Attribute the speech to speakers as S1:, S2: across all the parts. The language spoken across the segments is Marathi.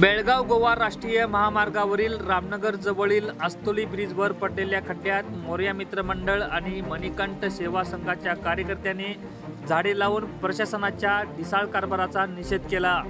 S1: बेळगाव गोवा राष्ट्रीय महामार्गावरील रामनगर जवळील अस्तोली ब्रिजवर पडलेल्या खड्ड्यात मोर्या मित्र मंडळ आणि मणिकंठ सेवा संघाच्या कार्यकर्त्यांनी झाडे लावून प्रशासनाच्या ढिसाळ कारभाराचा निषेध केला.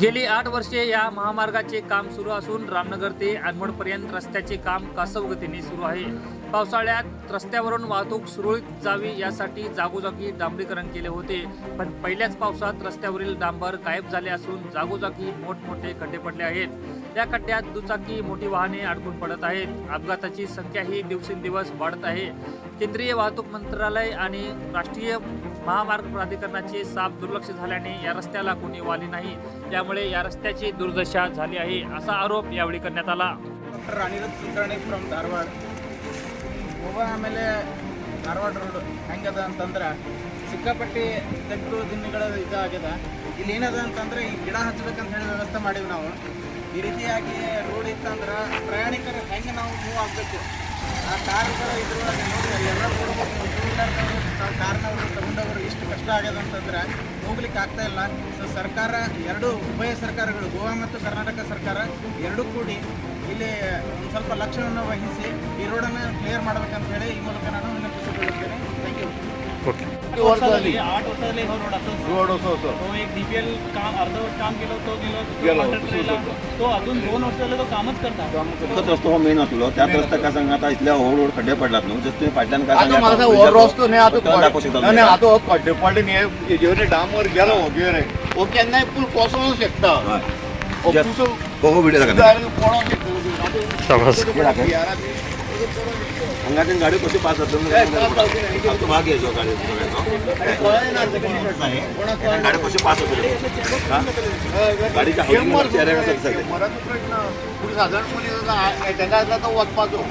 S1: गेली आठ वर्षे या महामार्गाचे काम सुरू असून रामनगर ते आनमडपर्यंत रस्त्याचे काम कासवगतीने सुरू आहे. पावसाळ्यात रस्त्यावरून वाहतूक सुरळीत जावी यासाठी जागोजागी डांबरीकरण केले होते. पण पहिल्याच पावसात रस्त्यावरील डांबर गायब झाले असून जागोजागी मोठमोठे खड्डे पडले आहेत. या खड्ड्यात दुचाकी मोठी वाहने अडकून पडत आहेत अपघाताची संख्याही दिवसेंदिवस वाढत आहे केंद्रीय वाहतूक मंत्रालय आणि राष्ट्रीय महामार्ग प्राधिकरणाचे साफ दुर्लक्ष झाल्याने या रस्त्याला कोणी वाली नाही त्यामुळे या रस्त्याची दुर्दशा झाली आहे असा आरोप यावेळी करण्यात आला
S2: ಡಾಕ್ಟರ್ ಅನಿರುದ್ಧ್ ಕುಲಕರ್ಣಿ ಫ್ರಮ್ ಧಾರವಾಡ ಗೋವಾ ಆಮೇಲೆ ಧಾರವಾಡ ರೋಡ್ ಹೆಂಗದ ಅಂತಂದ್ರೆ ಸಿಕ್ಕಾಪಟ್ಟಿ ತೆಗ್ದು ದಿನಗಳ ಇದಾಗ್ಯದ ಇಲ್ಲಿ ಏನದ ಅಂತಂದ್ರೆ ಈ ಗಿಡ ಹಚ್ಬೇಕಂತ ಹೇಳಿ ವ್ಯವಸ್ಥೆ ಮಾಡೀವಿ ನಾವು ಈ ರೀತಿಯಾಗಿ ರೋಡ್ ಇತ್ತಂದ್ರೆ ಪ್ರಯಾಣಿಕರು ಹೆಂಗೆ ನಾವು ಮೂವ್ ಆಗಬೇಕು? ಆ ಕಾರ್ಗಳು ಇದ್ರೊಳಗೆ ನೋಡಿ, ಎಲ್ಲ ನೋಡ್ಬೋದು ಟೂ ವೀಲರ್ನವರು ಕಾರ್ನವರು ತಗೊಂಡವರು ಇಷ್ಟು ಕಷ್ಟ ಆಗ್ಯದ ಅಂತಂದ್ರೆ ಹೋಗ್ಲಿಕ್ಕೆ ಆಗ್ತಾ ಇಲ್ಲ. ಸೊ ಸರ್ಕಾರ, ಎರಡು ಉಭಯ ಸರ್ಕಾರಗಳು, ಗೋವಾ ಮತ್ತು ಕರ್ನಾಟಕ ಸರ್ಕಾರ ಎರಡೂ ಕೂಡಿ ಇಲ್ಲಿ ಒಂದು ಸ್ವಲ್ಪ ಲಕ್ಷ್ಯವನ್ನು ವಹಿಸಿ ಈ ರೋಡನ್ನು ಕ್ಲಿಯರ್ ಮಾಡ್ಬೇಕಂತ ಹೇಳಿ ಈ ಮೂಲಕ ನಾನು ಯು
S3: वर्ष झाली
S2: आठ वर्ष झाली हो रोड असं
S3: रोड असं. होतं
S2: तो एक डीपीएल काम अर्धवट काम केलं तो गेलो
S3: गेलो
S2: तो अजून दोन वर्ष झालं तो कामच करता.
S4: करत. रस्तो हो मेन असलो त्यात रस्ता का सांगा आता इथल्या हो रोड खड्डे पडलात न्हू जस्ट तुम्ही फाटल्यान काय
S3: आता मला
S4: सांग
S3: हो रस्तो नाही आता
S4: दाखवू शकता
S3: हो खड्डे पडले नाही जेवढे डामवर गेलो हो हो केन्नाय पूल कोसळू शकता. हो.
S4: व्हिडिओ
S3: कोण शकता?
S4: हांगाच्यान गाडी कशी पास? आमचो भाग घ्यायचो गाडी गाडी कशी पास होतो गाडीच्या.
S3: मराठी प्रश्न. पुढे साधारणपणे त्यांना वचपाचो